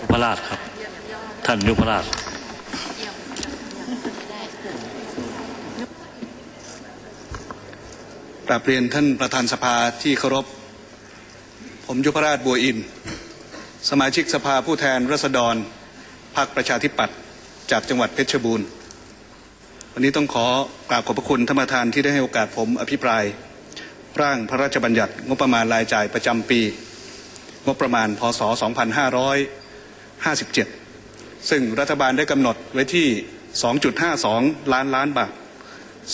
ยุพราชครับ ท่านยุพราชกราบเรียนท่านประธานสภาที่เคารพ ผมยุพราชบัวอิน สมาชิกสภาผู้แทนราษฎรพรรคประชาธิปัตย์จากจังหวัดเพชรบูรณ์ วันนี้ต้องขอกราบขอบพระคุณท่านประธานที่ได้ให้โอกาสผมอภิปรายร่างพระราชบัญญัติงบประมาณรายจ่ายประจำปี งบประมาณพศ 2500 57 ซึ่งรัฐบาลได้กำหนดไว้ที่ 2.52 ล้านล้านบาท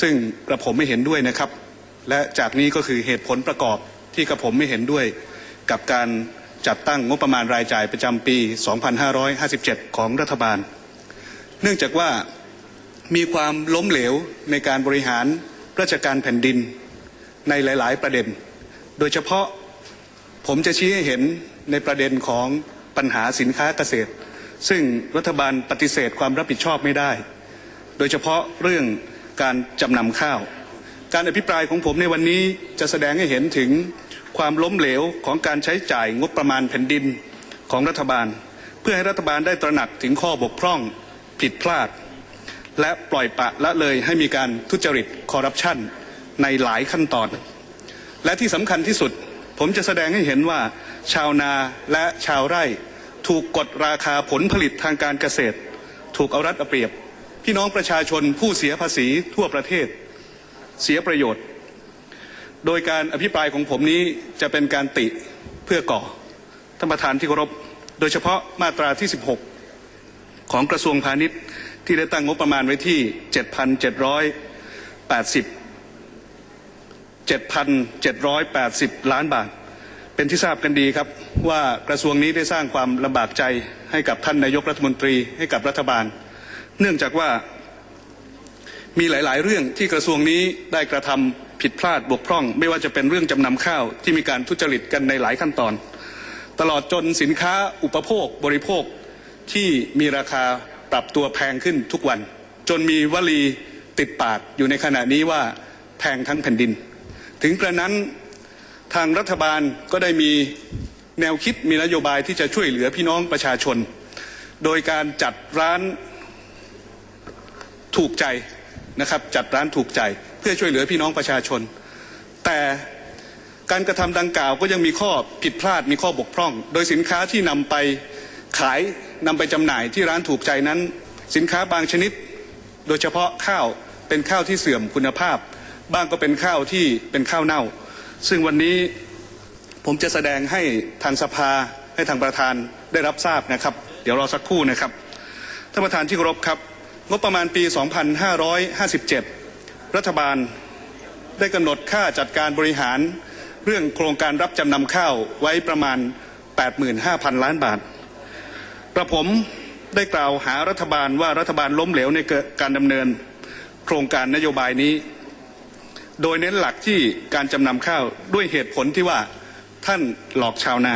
ซึ่งกระผมไม่เห็นด้วยนะครับ และจากนี้ก็คือเหตุผลประกอบที่กระผมไม่เห็นด้วยกับการจัดตั้งงบประมาณรายจ่ายประจำปี 2557 ของรัฐบาล เนื่องจากว่ามีความล้มเหลวในการบริหารราชการแผ่นดินในหลาย ๆ ประเด็น โดยเฉพาะผมจะชี้ให้เห็นในประเด็นของ ปัญหาสินค้าเกษตร ซึ่งรัฐบาลปฏิเสธความรับผิดชอบไม่ได้ โดยเฉพาะเรื่องการจำนำข้าว การอภิปรายของผมในวันนี้จะแสดงให้เห็นถึงความล้มเหลวของการใช้จ่ายงบประมาณแผ่นดินของรัฐบาล เพื่อให้รัฐบาลได้ตระหนักถึงข้อบกพร่องผิดพลาด และปล่อยปะละเลยให้มีการทุจริตคอร์รัปชันในหลายขั้นตอน และที่สำคัญที่สุด ผมจะแสดงให้เห็นว่า ชาวนาและชาวไร่ ถูกกดราคาผลผลิตทางการเกษตร ถูกเอารัดเอาเปรียบ พี่น้องประชาชนผู้เสียภาษีทั่วประเทศ เสียประโยชน์ โดยการอภิปรายของผมนี้จะเป็นการติเพื่อก่อท่านประธานที่เคารพโดยเฉพาะมาตราที่ 16 ของกระทรวงพาณิชย์ที่ได้ตั้งงบประมาณไว้ที่ 7,780 7,780 ล้านบาท เป็นที่ทราบกันดีครับว่ากระทรวงนี้ได้สร้างความลำบากใจให้กับท่านนายกรัฐมนตรีให้กับรัฐบาล เนื่องจากว่ามีหลาย ๆ เรื่องที่กระทรวงนี้ได้กระทำผิดพลาดบกพร่อง ไม่ว่าจะเป็นเรื่องจำนำข้าวที่มีการทุจริตกันในหลายขั้นตอน ตลอดจนสินค้าอุปโภคบริโภคที่มีราคาปรับตัวแพงขึ้นทุกวัน จนมีวลีติดปากอยู่ในขณะนี้ว่าแพงทั้งแผ่นดิน ถึงกระนั้น ทางรัฐบาลก็ได้มีแนวคิดมีนโยบายที่จะช่วยเหลือพี่น้องประชาชน โดยการจัดร้านถูกใจนะครับจัดร้านถูกใจเพื่อช่วยเหลือพี่น้องประชาชน แต่การกระทำดังกล่าวก็ยังมีข้อผิดพลาดมีข้อบกพร่อง โดยสินค้าที่นำไปขายนำไปจำหน่ายที่ร้านถูกใจนั้น สินค้าบางชนิด โดยเฉพาะข้าวเป็นข้าวที่เสื่อมคุณภาพ บ้างก็เป็นข้าวที่เป็นข้าวเน่า ซึ่งวันนี้ผมจะแสดงให้ทางสภาให้ทางประธานได้รับทราบนะครับ เดี๋ยวรอสักครู่นะครับท่านประธานที่เคารพครับ งบประมาณปี 2557 รัฐบาลได้กำหนดค่าจัดการบริหารเรื่องโครงการรับจำนำข้าวไว้ประมาณ 85,000 ล้านบาทกระผมได้กล่าวหารัฐบาลว่ารัฐบาลล้มเหลวในการดำเนิน โครงการนโยบายนี้ โดยเน้นหลักที่การจำนำข้าวด้วยเหตุผลที่ว่าท่านหลอกชาวนา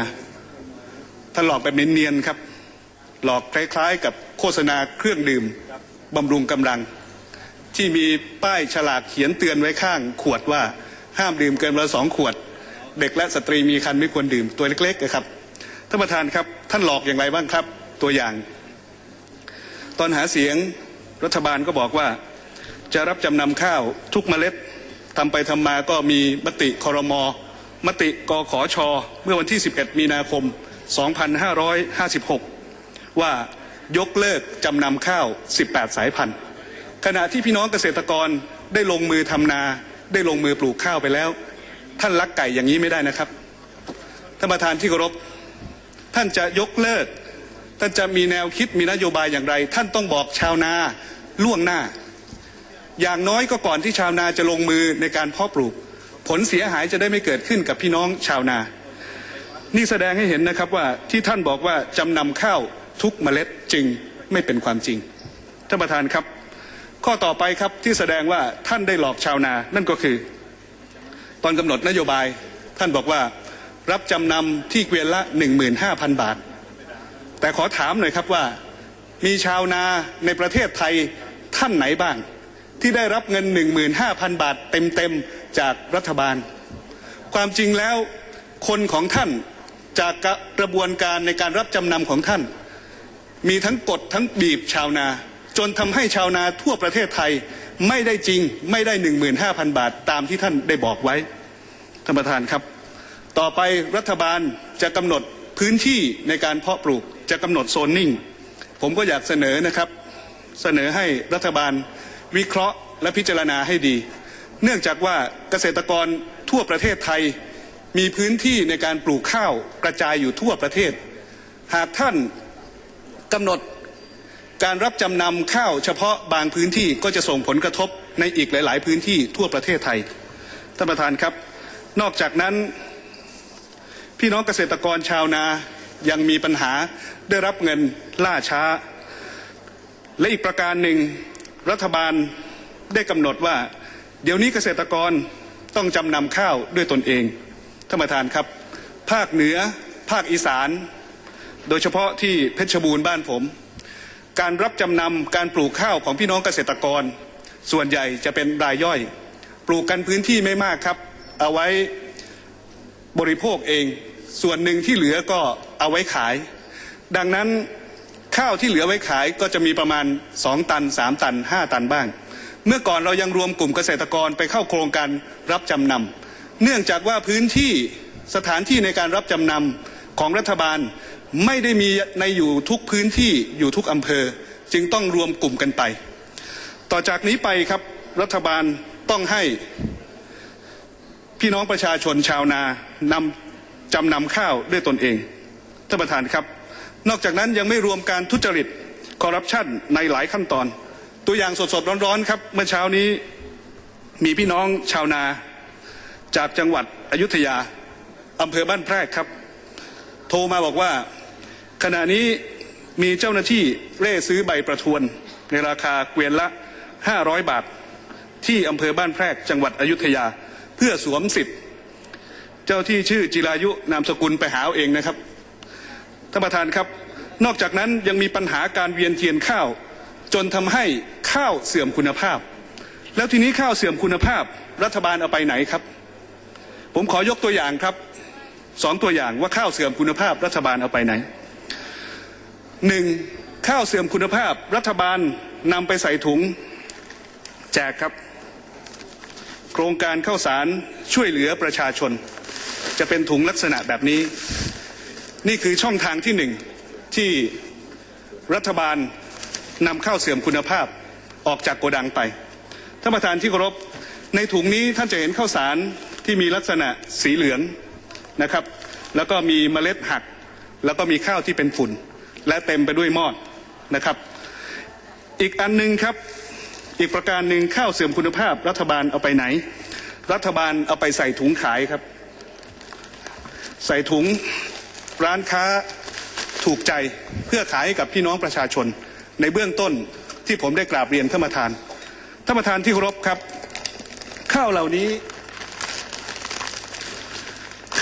ท่านหลอกแบบเนียนๆครับ หลอกคล้ายๆ กับโฆษณาเครื่องดื่มบำรุงกำลัง ที่มีป้ายฉลากเขียนเตือนไว้ข้างขวดว่าห้ามดื่มเกินวันละสองขวด เด็กและสตรีมีคันไม่ควรดื่มตัวเล็กๆนะครับท่านประธานครับ ท่านหลอกอย่างไรบ้างครับ ตัวอย่าง ตอนหาเสียงรัฐบาลก็บอกว่า จะรับจำนำข้าวทุกเมล็ด ทำไปทำมาก็มีมติคอรมอมติกขอชอเมื่อวันที่ 11 มีนาคม 2556 ว่ายกเลิกจำนำข้าว 18 สายพันธุ์ ขณะที่พี่น้องเกษตรกรได้ลงมือทำนา ได้ลงมือปลูกข้าวไปแล้ว ท่านรักไก่อย่างนี้ไม่ได้นะครับ ท่านประธานที่เคารพ ท่านจะยกเลิก ท่านจะมีแนวคิดมีนโยบายอย่างไร ท่านต้องบอกชาวนาล่วงหน้า อย่างน้อยก็ก่อนที่ชาวนาจะลงมือในการเพาะปลูก ผลเสียหายจะได้ไม่เกิดขึ้นกับพี่น้องชาวนา นี่แสดงให้เห็นนะครับว่าที่ท่านบอกว่าจำนำข้าวทุกเมล็ดจึงไม่เป็นความจริงท่านประธานครับ ข้อต่อไปครับที่แสดงว่าท่านได้หลอกชาวนา นั่นก็คือ ตอนกำหนดนโยบาย ท่านบอกว่ารับจำนำที่เกวียนละ 15,000 บาท แต่ขอถามหน่อยครับว่ามีชาวนาในประเทศไทยท่านไหนบ้าง ที่ได้รับเงิน 15,000 บาทเต็มๆจากรัฐบาล ความจริงแล้วคนของท่านจากกระบวนการในการรับจำนำของท่าน มีทั้งกดทั้งบีบชาวนา จนทำให้ชาวนาทั่วประเทศไทยไม่ได้จริงไม่ได้ 15,000 บาทตามที่ท่านได้บอกไว้ท่านประธานครับ ต่อไปรัฐบาลจะกำหนดพื้นที่ในการเพาะปลูกจะกำหนดโซนนิ่ง ผมก็อยากเสนอนะครับ เสนอให้รัฐบาล วิเคราะห์และพิจารณาให้ดี เนื่องจากว่าเกษตรกรทั่วประเทศไทย มีพื้นที่ในการปลูกข้าวกระจายอยู่ทั่วประเทศ หากท่านกำหนดการรับจำนำข้าวเฉพาะบางพื้นที่ก็จะส่งผลกระทบในอีกหลาย ๆ พื้นที่ทั่วประเทศไทยท่านประธานครับ นอกจากนั้น พี่น้องเกษตรกรชาวนายังมีปัญหาได้รับเงินล่าช้า และอีกประการหนึ่ง รัฐบาลได้กำหนดว่า เดี๋ยวนี้เกษตรกรต้องจำนำข้าวด้วยตนเองท่านประธานครับ ภาคเหนือภาคอีสาน โดยเฉพาะที่เพชรบูรณ์บ้านผม การรับจำนำการปลูกข้าวของพี่น้องเกษตรกร ส่วนใหญ่จะเป็นรายย่อย ปลูกกันพื้นที่ไม่มากครับ เอาไว้บริโภคเอง ส่วนหนึ่งที่เหลือก็เอาไว้ขาย ดังนั้น ข้าวที่เหลือไว้ขายก็จะมีประมาณ 2 ตัน 3 ตัน 5 ตันบ้าง เมื่อก่อนเรายังรวมกลุ่มเกษตรกรไปเข้าโครงการรับจำนำเนื่องจากว่าพื้นที่สถานที่ในการรับจำนำของรัฐบาลไม่ได้มีในอยู่ทุกพื้นที่อยู่ทุกอำเภอ จึงต้องรวมกลุ่มกันไป ต่อจากนี้ไปครับรัฐบาลต้องให้พี่น้องประชาชนชาวนานำจำนำข้าวด้วยตนเองท่านประธานครับ นอกจากนั้นยังไม่รวมการทุจริตคอร์รัปชันในหลายขั้นตอน ตัวอย่างสดๆร้อนๆครับเมื่อเช้านี้มีพี่น้องชาวนาจากจังหวัดอยุธยาอำเภอบ้านแพรกครับ โทรมาบอกว่า ขณะนี้มีเจ้าหน้าที่เร่ซื้อใบประทวน ในราคาเกวียนละ 500 บาท ที่อำเภอบ้านแพรกจังหวัดอยุธยาเพื่อสวมสิทธิ์ เจ้าที่ชื่อจิรายุนามสกุลไปหาเอาเองนะครับ ท่านประธานครับ นอกจากนั้นยังมีปัญหาการเวียนเทียนข้าว จนทำให้ข้าวเสื่อมคุณภาพ แล้วทีนี้ข้าวเสื่อมคุณภาพ รัฐบาลเอาไปไหนครับ ผมขอยกตัวอย่างครับสองตัวอย่างว่าข้าวเสื่อมคุณภาพ รัฐบาลเอาไปไหนหนึ่งข้าวเสื่อมคุณภาพ รัฐบาลนำไปใส่ถุง แจกครับ โครงการข้าวสารช่วยเหลือประชาชน จะเป็นถุงลักษณะแบบนี้ นี่คือช่องทางที่หนึ่งที่รัฐบาลนำข้าวเสื่อมคุณภาพออกจากโกดังไปท่านประธานที่เคารพในถุงนี้ท่านจะเห็นข้าวสารที่มีลักษณะสีเหลืองนะครับ แล้วก็มีเมล็ดหัก แล้วก็มีข้าวที่เป็นฝุ่น และเต็มไปด้วยมอดนะครับ อีกอันหนึ่งครับอีกประการหนึ่งข้าวเสื่อมคุณภาพ รัฐบาลเอาไปไหน รัฐบาลเอาไปใส่ถุงขายครับ ใส่ถุง ร้านค้าถูกใจเพื่อขายให้กับพี่น้องประชาชน ในเบื้องต้นที่ผมได้กราบเรียนท่านประธานท่านประธานที่เคารพครับ ข้าวเหล่านี้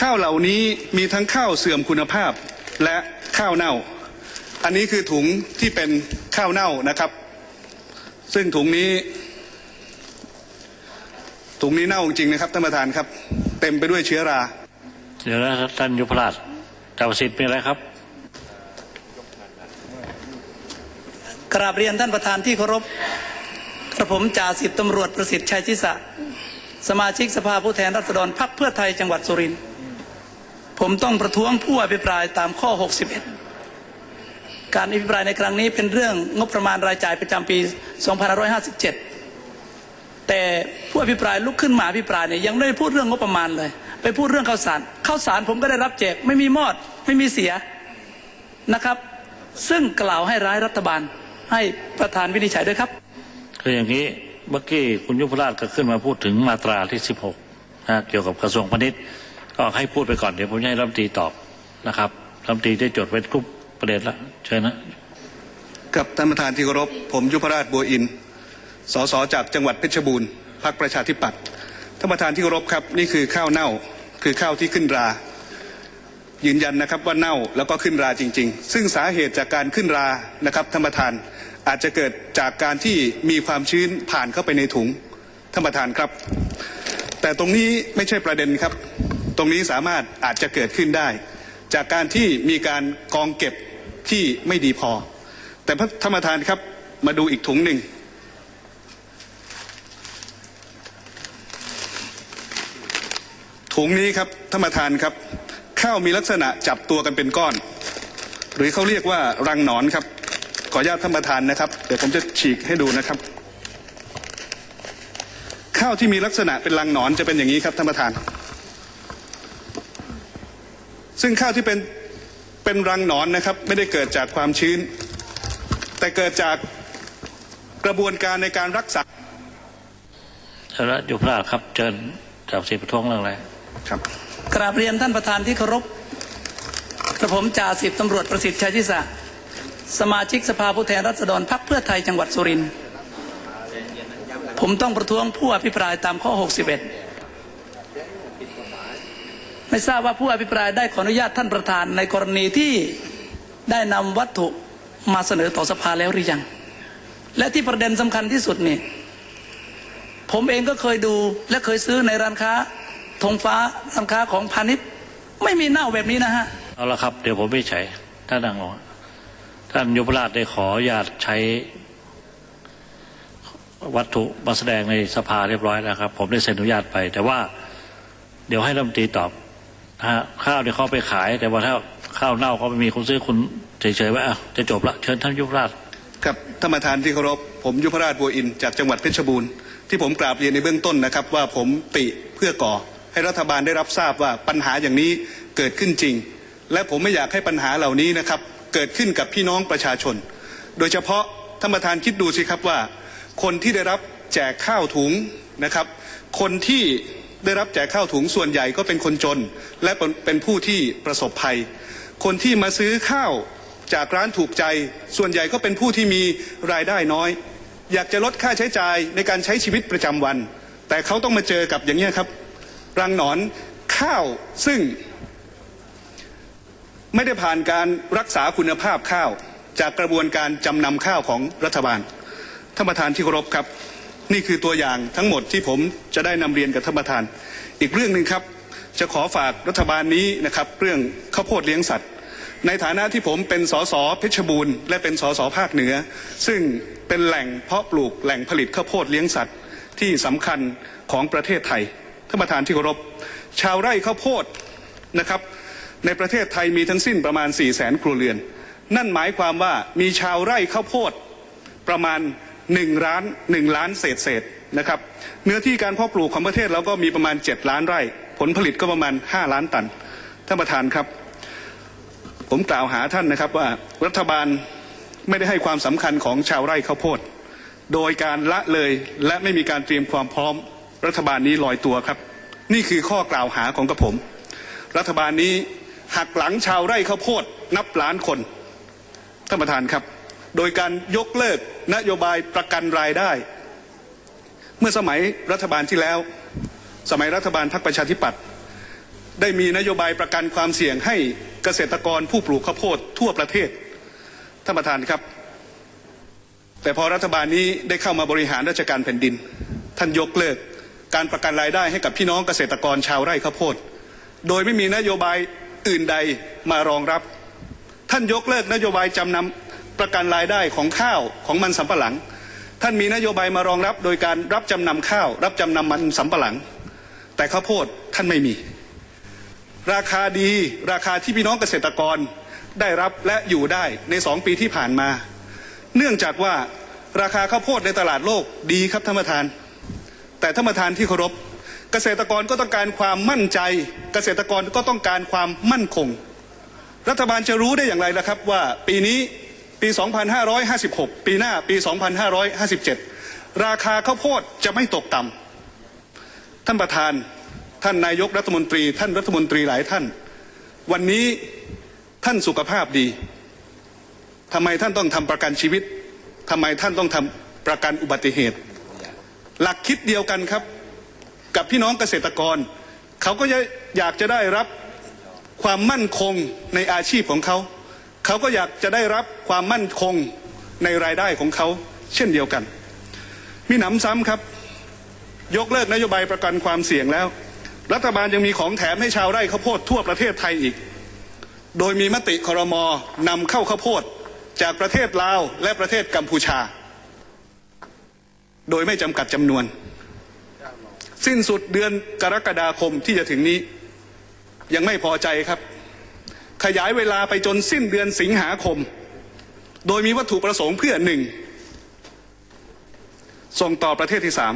ข้าวเหล่านี้มีทั้งข้าวเสื่อมคุณภาพและข้าวเน่า อันนี้คือถุงที่เป็นข้าวเน่านะครับ ซึ่งถุงนี้ถุงนี้เน่าจริงนะครับท่านประธานครับ เต็มไปด้วยเชื้อราเดี๋ยวนะท่านยุพราช เจ้าสิทธิ์เป็นอะไรครับ กราบเรียนท่านประธานที่เคารพกระผมจ่าสิบตำรวจประสิทธิ์ชัยชิสะสมาชิกสภาผู้แทนราษฎรพรรคเพื่อไทยจังหวัดสุรินทร์ผมต้องประท้วงผู้อภิปรายตามข้อ 61 การอภิปรายในครั้งนี้เป็นเรื่องงบประมาณรายจ่ายประจำปี 2557 แต่ผู้อภิปรายลุกขึ้นมาอภิปรายเนี่ยยังไม่ได้พูดเรื่องงบประมาณเลย ไปพูดเรื่องข้าวสารข้าวสารผมก็ได้รับแจก ไม่มีมอด ไม่มีเสียนะครับ ซึ่งกล่าวให้ร้ายรัฐบาล ให้ประธานวินิจฉัยด้วยครับ คืออย่างนี้เมื่อกี้คุณยุพราชก็ขึ้นมาพูดถึงมาตราที่ 16นะเกี่ยวกับกระทรวงพาณิชย์ก็ให้พูดไปก่อนเดี๋ยวผมจะให้รัฐมนตรีตอบนะครับรัฐมนตรีได้จดไว้ทุกประเด็นแล้วเชิญนะกับท่านประธานที่เคารพผมยุพราชบัวอินสสจากจังหวัดเพชรบูรณ์พรรคประชาธิปัตย์ ท่านประธานที่เคารพครับนี่คือข้าวเน่าคือข้าวที่ขึ้นรา ยืนยันนะครับว่าเน่าแล้วก็ขึ้นราจริง ๆ ซึ่งสาเหตุจากการขึ้นรานะครับท่านประธานอาจจะเกิดจากการที่มีความชื้นผ่านเข้าไปในถุงท่านประธานครับ แต่ตรงนี้ไม่ใช่ประเด็นครับ ตรงนี้สามารถอาจจะเกิดขึ้นได้ จากการที่มีการกองเก็บที่ไม่ดีพอ แต่ท่านประธานครับมาดูอีกถุงหนึ่ง ถุงนี้ครับท่านประธานครับ ข้าวมีลักษณะจับตัวกันเป็นก้อน หรือเขาเรียกว่ารังหนอนครับ ขออนุญาตท่านประธานนะครับ เดี๋ยวผมจะฉีกให้ดูนะครับ ข้าวที่มีลักษณะเป็นรังหนอนจะเป็นอย่างนี้ครับท่านประธาน ซึ่งข้าวที่เป็นเป็นรังหนอนนะครับ ไม่ได้เกิดจากความชื้น แต่เกิดจากกระบวนการในการรักษาแล้วยุพราชครับเชิญจับสิประท้วงเรื่องอะไร ครับกราบเรียนท่านประธานที่เคารพกระผมจ่าสิบตำรวจประสิทธิ์ชัยทิสะสมาชิกสภาผู้แทนราษฎรพรรคเพื่อไทยจังหวัดสุรินทร์ผมต้องประท้วงผู้อภิปรายตามข้อ 61 ไม่ทราบว่าผู้อภิปรายได้ขออนุญาตท่านประธานในกรณีที่ได้นำวัตถุมาเสนอต่อสภาแล้วหรือยัง และที่ประเด็นสำคัญที่สุดนี่ ผมเองก็เคยดูและเคยซื้อในร้านค้า ธงฟ้าร้านค้าของพาณิชย์ไม่มีเน่าแบบนี้นะฮะ เอาละครับ เดี๋ยวผมไม่ใช้ท่านนั่งลงท่านยุพราชได้ขออนุญาตใช้วัตถุมาแสดงในสภาเรียบร้อยแล้วครับ ผมได้เซ็นอนุญาตไป แต่ว่าเดี๋ยวให้รัฐมนตรีตอบนะฮะข้าวเนี่ยเขาเอาไปขาย แต่ว่าถ้าข้าวเน่าเขาไม่มีคนซื้อคุณเฉยๆว่าอะจะจบละเชิญท่านยุพราชครับท่านประธานที่เคารพผมยุพราชบัวอินทร์จากจังหวัดเพชรบูรณ์ที่ผมกราบเรียนในเบื้องต้นนะครับ ว่าผมติเพื่อก่อ ให้รัฐบาลได้รับทราบว่าปัญหาอย่างนี้เกิดขึ้นจริง และผมไม่อยากให้ปัญหาเหล่านี้นะครับเกิดขึ้นกับพี่น้องประชาชน โดยเฉพาะท่านประธานคิดดูสิครับว่า คนที่ได้รับแจกข้าวถุงนะครับ คนที่ได้รับแจกข้าวถุงส่วนใหญ่ก็เป็นคนจน และเป็นผู้ที่ประสบภัย คนที่มาซื้อข้าวจากร้านถูกใจ ส่วนใหญ่ก็เป็นผู้ที่มีรายได้น้อย อยากจะลดค่าใช้จ่ายในการใช้ชีวิตประจำวัน แต่เขาต้องมาเจอกับอย่างนี้ครับ รังหนอนข้าวซึ่งไม่ได้ผ่านการรักษาคุณภาพข้าว จากกระบวนการจำนำข้าวของรัฐบาลท่านประธานที่เคารพครับ นี่คือตัวอย่างทั้งหมดที่ผมจะได้นำเรียนกับท่านประธาน อีกเรื่องหนึ่งครับ จะขอฝากรัฐบาลนี้นะครับ เรื่องข้าวโพดเลี้ยงสัตว์ ในฐานะที่ผมเป็นสสเพชรบูรณ์และเป็นสสภาคเหนือ ซึ่งเป็นแหล่งเพาะปลูกแหล่งผลิตข้าวโพดเลี้ยงสัตว์ที่สำคัญของประเทศไทย ท่านประธานที่เคารพชาวไร่ข้าวโพดนะครับ ในประเทศไทยมีทั้งสิ้นประมาณ 4 0 0แสนครัวเรือน นั่นหมายความว่ามีชาวไร่ข้าวโพดประมาณ1ล้าน1ล้านเศษเศษนะครับเนื้อที่การเพาะปลูกของประเทศเราก็มีประมาณ 7 ล้านไร่ ผลผลิตก็ประมาณ 5 ล้านตันท่านประธานครับ ผมกล่าวหาท่านนะครับว่ารัฐบาลไม่ได้ให้ความสำคัญของชาวไร่ข้าวโพด โดยการละเลยและไม่มีการเตรียมความพร้อม รัฐบาลนี้ลอยตัวครับ นี่คือข้อกล่าวหาของกระผม รัฐบาลนี้หักหลังชาวไร่ข้าวโพดนับล้านคนท่านประธานครับ โดยการยกเลิกนโยบายประกันรายได้ เมื่อสมัยรัฐบาลที่แล้ว สมัยรัฐบาลพรรคประชาธิปัตย์ได้มีนโยบายประกันความเสี่ยงให้เกษตรกรผู้ปลูกข้าวโพดทั่วประเทศท่านประธานครับ แต่พอรัฐบาลนี้ได้เข้ามาบริหารราชการแผ่นดิน ท่านยกเลิก การประกันรายได้ให้กับพี่น้องเกษตรกรชาวไร่ข้าวโพด โดยไม่มีนโยบายอื่นใดมารองรับ ท่านยกเลิกนโยบายจำนำประกันรายได้ของข้าวของมันสำปะหลัง ท่านมีนโยบายมารองรับ โดยการรับจำนำข้าว รับจำนำมันสำปะหลัง แต่ข้าวโพดท่านไม่มี ราคาดีราคาที่พี่น้องเกษตรกรได้รับและอยู่ได้ในสองปีที่ผ่านมา เนื่องจากว่าราคาข้าวโพดในตลาดโลกดีครับท่านประธาน แต่ท่านประธานที่เคารพ เกษตรกรก็ต้องการความมั่นใจ เกษตรกรก็ต้องการความมั่นคง รัฐบาลจะรู้ได้อย่างไรล่ะครับว่าปีนี้ปี 2556 ปีหน้าปี 2557 ราคาข้าวโพดจะไม่ตกต่ำท่านประธานท่านนายกรัฐมนตรี ท่านรัฐมนตรีหลายท่าน วันนี้ท่านสุขภาพดีทำไมท่านต้องทำประกันชีวิตทำไมท่านต้องทำประกันอุบัติเหตุ หลักคิดเดียวกันครับ กับพี่น้องเกษตรกร เขาก็อยากจะได้รับความมั่นคงในอาชีพของเขา เขาก็อยากจะได้รับความมั่นคงในรายได้ของเขา เช่นเดียวกัน มีหนำซ้ำครับ ยกเลิกนโยบายประกันความเสี่ยงแล้ว รัฐบาลยังมีของแถมให้ชาวไร่ข้าวโพดทั่วประเทศไทยอีก โดยมีมติคอรมอนำเข้าข้าวโพดจากประเทศลาวและประเทศกัมพูชา โดยไม่จำกัดจำนวน สิ้นสุดเดือนกรกฎาคมที่จะถึงนี้ ยังไม่พอใจครับ ขยายเวลาไปจนสิ้นเดือนสิงหาคม โดยมีวัตถุประสงค์เพื่อหนึ่งส่งต่อประเทศที่สาม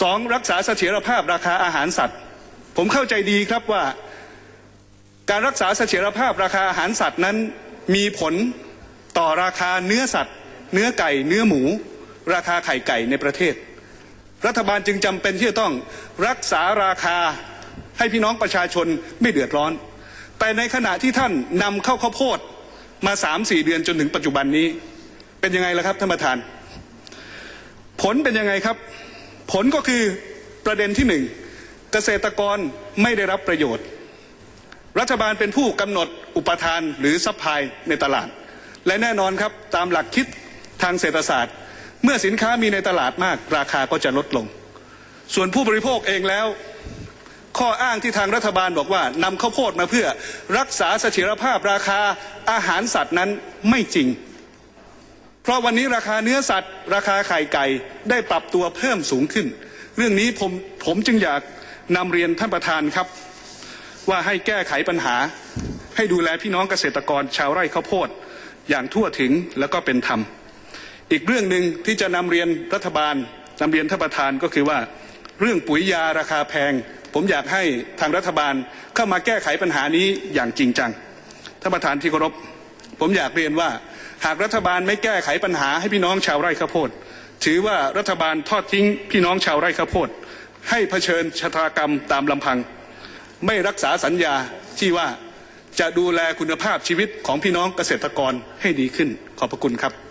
สองรักษาเสถียรภาพราคาอาหารสัตว์ ผมเข้าใจดีครับว่า การรักษาเสถียรภาพราคาอาหารสัตว์นั้นมีผลต่อราคาเนื้อสัตว์ เนื้อไก่ เนื้อหมู ราคาไข่ไก่ในประเทศ รัฐบาลจึงจำเป็นที่จะต้องรักษาราคาให้พี่น้องประชาชนไม่เดือดร้อน แต่ในขณะที่ท่านนำเข้าข้าวโพดมาสามสี่เดือนจนถึงปัจจุบันนี้ เป็นยังไงล่ะครับท่านประธาน ผลเป็นยังไงครับ ผลก็คือประเด็นที่หนึ่งเกษตรกรไม่ได้รับประโยชน์ รัฐบาลเป็นผู้กำหนดอุปทานหรือซัพพลายในตลาด และแน่นอนครับตามหลักคิดทางเศรษฐศาสตร์ เมื่อสินค้ามีในตลาดมาก ราคาก็จะลดลง ส่วนผู้บริโภคเองแล้ว ข้ออ้างที่ทางรัฐบาลบอกว่านำข้าวโพดมาเพื่อรักษาเสถียรภาพราคาอาหารสัตว์นั้นไม่จริง เพราะวันนี้ราคาเนื้อสัตว์ ราคาไข่ไก่ได้ปรับตัวเพิ่มสูงขึ้น เรื่องนี้ผมผมจึงอยากนำเรียนท่านประธานครับ ว่าให้แก้ไขปัญหา ให้ดูแลพี่น้องเกษตรกรชาวไร่ข้าวโพด อย่างทั่วถึงแล้วก็เป็นธรรม อีกเรื่องหนึ่งที่จะนำเรียนรัฐบาลนำเรียนท่านประธานก็คือว่า เรื่องปุ๋ยยาราคาแพง ผมอยากให้ทางรัฐบาลเข้ามาแก้ไขปัญหานี้อย่างจริงจังท่านประธานที่เคารพผมอยากเรียนว่า หากรัฐบาลไม่แก้ไขปัญหาให้พี่น้องชาวไร่ข้าวโพดถือว่ารัฐบาลทอดทิ้งพี่น้องชาวไร่ข้าวโพดให้เผชิญชะตากรรมตามลำพัง ไม่รักษาสัญญาที่ว่าจะดูแลคุณภาพชีวิตของพี่น้องเกษตรกรให้ดีขึ้นขอบพระคุณครับ